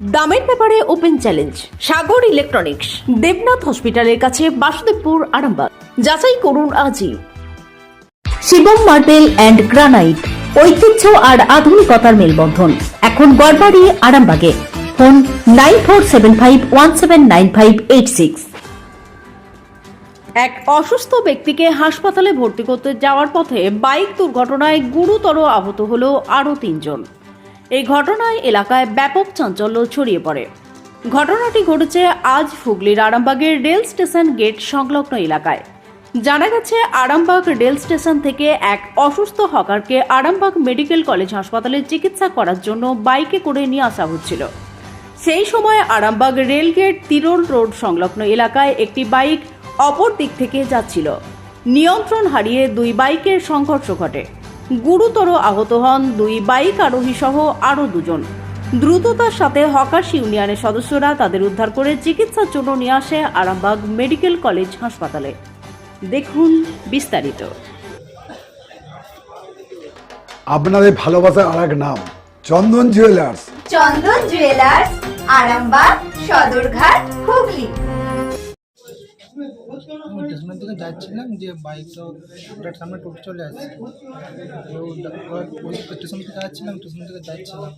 দামের ব্যাপারে open challenge, Sagar electronics, Debnath হসপিটালের কাছে বাসুদেবপুর, আরামবাগ। যাচাই করুন আজই। শিবম মার্বেল অ্যান্ড গ্রানাইট, ঐতিহ্য আর আধুনিকতার মেলবন্ধন। এখন গড়বাড়ি, আরামবাগে। Phone nine four seven five one seven nine five eight six. এক অসুস্থ ব্যক্তিকে হাসপাতালে ভর্তি করতে যাওয়ার পথে বাইক দুর্ঘটনায় গুরুতর আহত হল আরও তিনজন। এই ঘটনায় এলাকায় ব্যাপক চাঞ্চল্য ছড়িয়ে পড়ে। ঘটনাটি ঘটেছে আজ হুগলির আরামবাগের রেল স্টেশন গেট সংলগ্ন এলাকায়। জানা গেছে, আরামবাগ রেল স্টেশন থেকে এক অসুস্থ হকারকে আরামবাগ মেডিকেল কলেজ হাসপাতালে চিকিৎসা করার জন্য বাইকে করে নিয়ে আসা হচ্ছিল। সেই সময় আরামবাগ রেলগেট তিরোল রোড সংলগ্ন এলাকায় একটি বাইক অপর দিক থেকে যাচ্ছিল। নিয়ন্ত্রণ হারিয়ে দুই বাইকের সংঘর্ষ ঘটে। গুরুতর আহত হন দুই বাইক আরোহী সহ আরও দুজন। দ্রুততার সাথে হকার্স ইউনিয়নের সদস্যরা তাদের উদ্ধার করে চিকিৎসার জন্য নিয়ে আসে আরামবাগ মেডিকেল কলেজ হাসপাতালে। দেখুন বিস্তারিত। আপনাদের ভালোবাসার আর এক নাম চন্দন জুয়েলার্স চন্দন জুয়েলার্স আরামবাগ সদরঘাট হুগলি। স্টেশনের দিকে যাচ্ছিলাম যে বাইকটা ওটার সামনে টোটো চলে আসছে। ওই স্টেশন থেকে যাচ্ছিলাম স্টেশন থেকে যাচ্ছিলাম।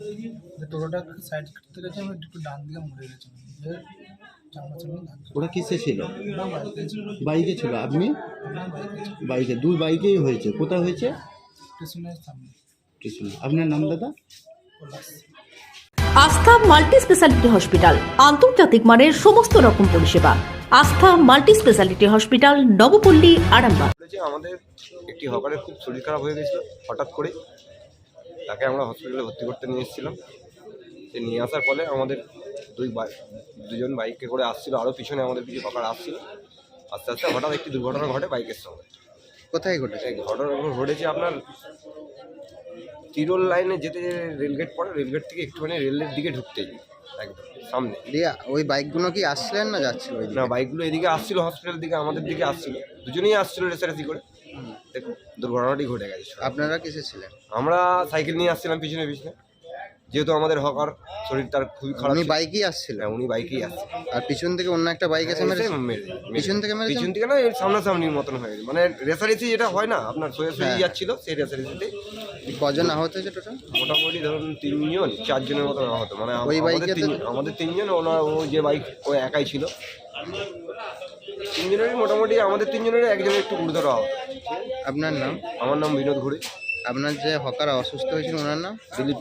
যে টোটোটা সাইড করতে গেছে আমি একটু ডান দিকে মরে গেছিলাম। ওরা কিসে ছিল? বাইকে ছিল। আপনি? বাইকে। দুই বাইকেই হয়েছে। কোথায় হয়েছে? স্টেশনের সামনে। আপনার নাম দাদা? আস্থা মাল্টি স্পেশালিটি হসপিটাল, আন্তর্জাতিক মানের সমস্ত রকম পরিষেবা। Astha multi speciality hospital, Nabapalli, Arambagh. আমাদের একটি হকারের খুব শরীর খারাপ হয়ে গেছিল, হঠাৎ করে। তাকে আমরা হসপিটালে ভর্তি করতে নিয়ে এসেছিলাম। সে নিয়ে আসার ফলে আমাদের দুই বাইক দুজন বাইকে করে আসছিল আরও পিছনে আমাদের কিছু হকার আসছিল। আস্তে আস্তে হঠাৎ একটি দুর্ঘটনা ঘটে বাইকের সঙ্গে। কোথায় ঘটেছে? এই ঘটনা ঘটেছে আপনার তিরোল লাইনে যেতে যে রেলগেট পড়ে রেলগেট থেকে একটুখানি রেলের দিকে ঢুকতেই একদম সামনে। দিয়ে ওই বাইকগুলো কি আসছিলেন না যাচ্ছিল ওই না বাইকগুলো এদিকে আসছিল হসপিটালের দিকে আমাদের দিকে আসছিল। দুজনেই আসছিল রেসারেসি করে। দেখুন দুর্ঘটনাটি ঘটে গেছে। আপনারা কিসে ছিলেন? আমরা সাইকেল নিয়ে আসছিলাম পিছনে পিছনে। যেহেতু আমাদের হকার শরীর তার খুবই খারাপ উনি। বাইকই আসছিলেন হ্যাঁ, উনি বাইকেই আসছে। আর পিছন থেকে অন্য একটা বাইক এসে মেরেছে? পিছন থেকে মেরেছে? পিছন থেকে না সামনাসামনির মতন হয়ে গেছে। মানে রেসারেসি যেটা হয় না আপনার সোজা সোজা হ্যাঁ। যাচ্ছিল সেই রেসারেসিতে কজন আহত হয়েছে টোটাল মোটামুটি ধরুন তিনজন চারজনের মতন আহত। মানে ওই বাইকে আমাদের তিনজন ওনার ও যে বাইক ও একাই ছিল। তিনজনেরই মোটামুটি আমাদের তিনজনের একজনের একটু গুরুতর আহত। আপনার নাম? আমার নাম বিনোদ ঘুরে আপনার যে হকার অসুস্থ হয়েছিল ওনার নাম? Dilip.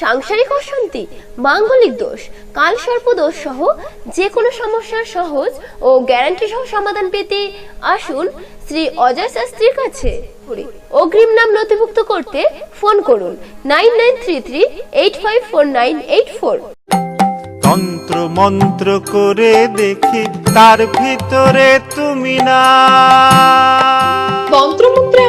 সাংসারিক অশান্তি, মাঙ্গলিক দোষ কালসর্প দোষ সহ যে কোনো সমস্যার সহজ ও গ্যারান্টি সহ সমাধান পেতে আসুন শ্রী অজয় শাস্ত্রীর কাছে। অগ্রিম নাম নথিভুক্ত করতে ফোন করুন nine nine three three eight five four nine eight four. তন্ত্র মন্ত্র করে দেখি, তার ভিতরে তুমি না।